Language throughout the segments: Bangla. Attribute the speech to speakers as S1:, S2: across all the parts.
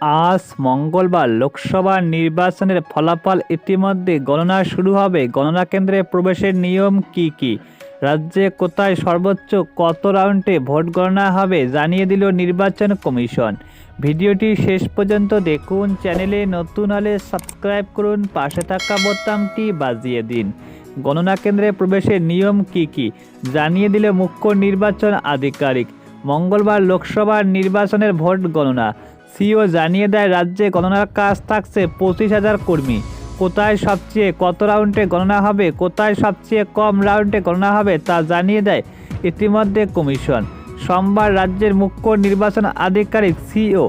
S1: আজ মঙ্গলবার লোকসভা নির্বাচনের ফলাফল ইতিমধ্যে গণনা শুরু হবে। গণনা কেন্দ্রে প্রবেশের নিয়ম কি কি? রাজ্যে কোথায় সর্বোচ্চ কত রাউন্ডে ভোট গণনা হবে জানিয়ে দিল নির্বাচন কমিশন। ভিডিওটি শেষ পর্যন্ত দেখুন, চ্যানেলে নতুন হলে সাবস্ক্রাইব করুন, পাশে থাকা বোতামটি বাজিয়ে দিন। গণনা কেন্দ্রে প্রবেশের নিয়ম কি কি? জানিয়ে দিল মুখ্য নির্বাচন আধিকারিক। মঙ্গলবার লোকসভা নির্বাচনের ভোট গণনা। সিও জানিয়ে দেয় রাজ্যে গণনার কাজ থাকছে পঁচিশ হাজার কর্মী। কোথায় সবচেয়ে কত রাউন্ডে গণনা হবে, কোথায় সবচেয়ে কম রাউন্ডে গণনা হবে তা জানিয়ে দেয় ইতিমধ্যে কমিশন। সোমবার রাজ্যের মুখ্য নির্বাচন আধিকারিক সিও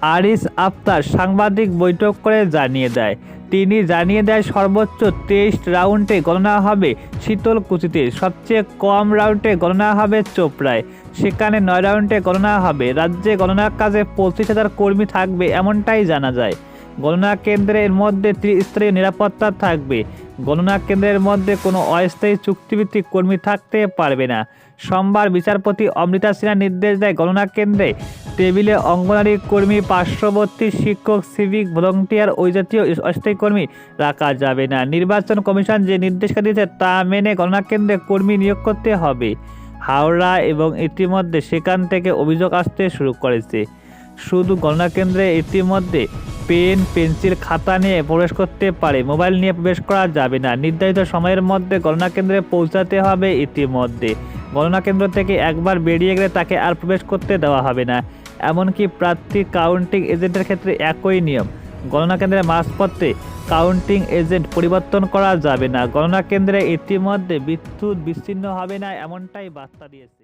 S1: আরিস আফতার সাংবাদিক বৈঠক করে জানিয়ে দেয়। তিনি জানিয়ে দেয় সর্বোচ্চ তেইশ রাউন্ডে গণনা হবে শীতলকুচিতে। সবচেয়ে কম রাউন্ডে গণনা হবে চোপড়ায়। সেখানে নয় রাউন্ডে গণনা হবে। রাজ্যে গণনার কাজে পঁচিশ হাজার কর্মী থাকবে এমনটাই জানা যায়। গণনা কেন্দ্রের মধ্যে ত্রিস্তরীয় নিরাপত্তা থাকবে। গণনা কেন্দ্রের মধ্যে কোনো অস্থায়ী চুক্তিভিত্তিক কর্মী থাকতে পারবে না। সোমবার বিচারপতি অমৃতা সিনহা নির্দেশ দেয় গণনা কেন্দ্রে টেবিলে অঙ্গনারী কর্মী, পার্শ্ববর্তী শিক্ষক, সিভিক, ভলান্টিয়ার ওই জাতীয় অস্থায়ী কর্মী রাখা যাবে না। নির্বাচন কমিশন যে নির্দেশিকা দিয়েছে তা মেনে গণনা কেন্দ্রে কর্মী নিয়োগ করতে হবে। হাওড়া এবং ইতিমধ্যে সেখান থেকে অভিযোগ আসতে শুরু করেছে। শুধু গণনা কেন্দ্রে ইতিমধ্যে পেন, পেন্সিল, খাতা নিয়ে প্রবেশ করতে পারে। মোবাইল নিয়ে প্রবেশ করা যাবে না। নির্ধারিত সময়ের মধ্যে গণনা কেন্দ্রে পৌঁছাতে হবে ইতিমধ্যে। গণনা কেন্দ্র থেকে একবার বেরিয়ে গেলে তাকে আর প্রবেশ করতে দেওয়া হবে না। এমনকি প্রার্থী কাউন্টিং এজেন্টের ক্ষেত্রে একই নিয়ম। গণনা কেন্দ্রে মাসপত্রে কাউন্টিং এজেন্ট পরিবর্তন করা যাবে না। গণনা কেন্দ্রে ইতিমধ্যে বিদ্যুৎ বিচ্ছিন্ন হবে না, এমনটাই বার্তা দিয়েছে।